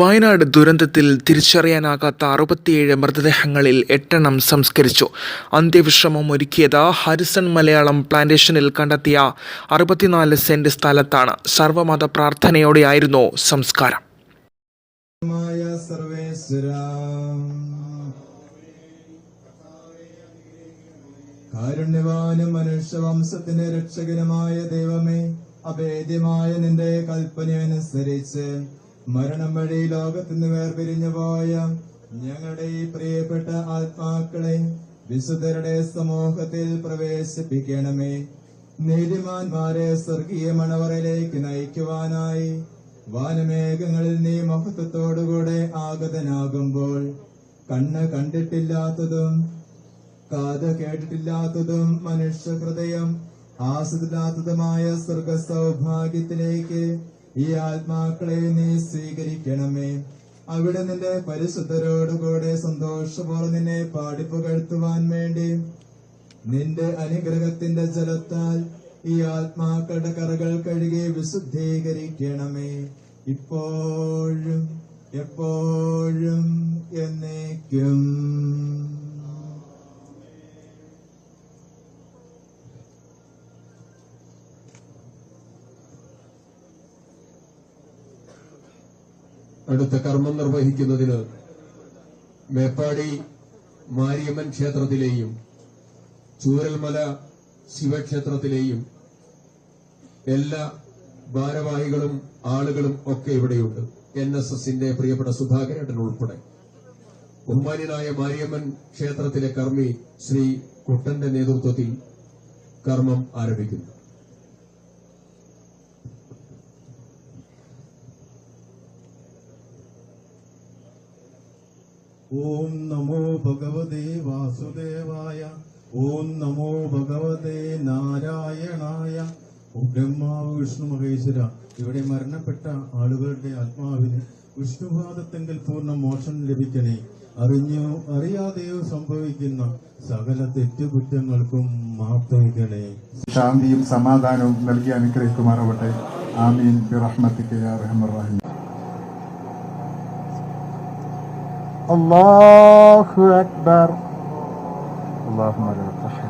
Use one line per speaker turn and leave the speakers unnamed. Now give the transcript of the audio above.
വയനാട് ദുരന്തത്തിൽ തിരിച്ചറിയാനാകാത്ത അറുപത്തിയേഴ് മൃതദേഹങ്ങളിൽ എട്ടെണ്ണം സംസ്കരിച്ചു. അന്ത്യവിശ്രമം ഒരുക്കിയത് ഹരിസൺ മലയാളം പ്ലാന്റേഷനിൽ കണ്ടെത്തിയ അറുപത്തിനാല് സെന്റ് സ്ഥലത്താണ്. സർവമത പ്രാർത്ഥനയോടെയായിരുന്നു സംസ്കാരം.
രക്ഷകനുമായ ദൈവമേ അഭേദ്യമായ നിന്റെ കൽപ്പനയനുസരിച്ച് മരണം വഴി ലോകത്തു നിന്ന് വേർപിരിഞ്ഞു പോയ ഞങ്ങളുടെ ഈ പ്രിയപ്പെട്ട ആത്മാക്കളെ വിശുദ്ധരുടെ സമൂഹത്തിൽ പ്രവേശിപ്പിക്കണമേ. നീതിമാന്മാരെ സ്വർഗീയ മണവറയിലേക്ക് നയിക്കുവാനായി വാനമേഘങ്ങളിൽ നീ മഹത്വത്തോടുകൂടെ ആഗതനാകുമ്പോൾ കണ്ണ് കണ്ടിട്ടില്ലാത്തതും കാത് കേട്ടിട്ടില്ലാത്തതും മനുഷ്യ ഹൃദയം ആസ്വദില്ലാത്തതുമായ സ്വർഗ സൗഭാഗ്യത്തിലേക്ക് ഈ ആത്മാക്കളെ നീ സ്വീകരിക്കണമേ. അവിടെ നിന്റെ പരിശുദ്ധരോടുകൂടെ സന്തോഷപൂർവം നിന്നെ പാടിപ്പുകഴ്ത്തുവാൻ വേണ്ടി. നിന്റെ അനുഗ്രഹത്തിന്റെ ജലത്താൽ ഈ ആത്മാക്കളുടെ കറകൾ കഴുകി വിശുദ്ധീകരിക്കണമേ. ഇപ്പോഴും എപ്പോഴും എന്നേക്കും.
അടുത്ത കർമ്മം നിർവഹിക്കുന്നതിന് മേപ്പാടി മാരിയമ്മൻ ക്ഷേത്രത്തിലെയും ചൂരൽമല ശിവക്ഷേത്രത്തിലെയും എല്ലാ ഭാരവാഹികളും ആളുകളും ഒക്കെ ഇവിടെയുണ്ട്. എൻ എസ് എസിന്റെ പ്രിയപ്പെട്ട സുധാകരേട്ടൻ ഉൾപ്പെടെ. ബഹുമാന്യനായ മാരിയമ്മൻ ക്ഷേത്രത്തിലെ കർമ്മി ശ്രീ കുട്ടന്റെ നേതൃത്വത്തിൽ കർമ്മം ആരംഭിക്കുന്നു.
ഓം നമോ ഭഗവതേ വാസുദേവായ ഓം നമോ ഭഗവതേ നാരായണായ. ബ്രഹ്മാവ് വിഷ്ണു മഹേശ്വര ഇവിടെ മരണപ്പെട്ട ആളുകളുടെ ആത്മാവിന് വിഷ്ണുപാദത്തെങ്കിൽ പൂർണ മോക്ഷം ലഭിക്കണേ. അറിഞ്ഞോ അറിയാതെയോ സംഭവിക്കുന്ന സകല തെറ്റുകുറ്റങ്ങൾക്കും മാപ്പേകണേ.
ശാന്തിയും സമാധാനവും നൽകി അനുഗ്രഹിക്കുമാറാവട്ടെ. ആമീൻ. റഹീം. Allahu Ekber. Allahümme la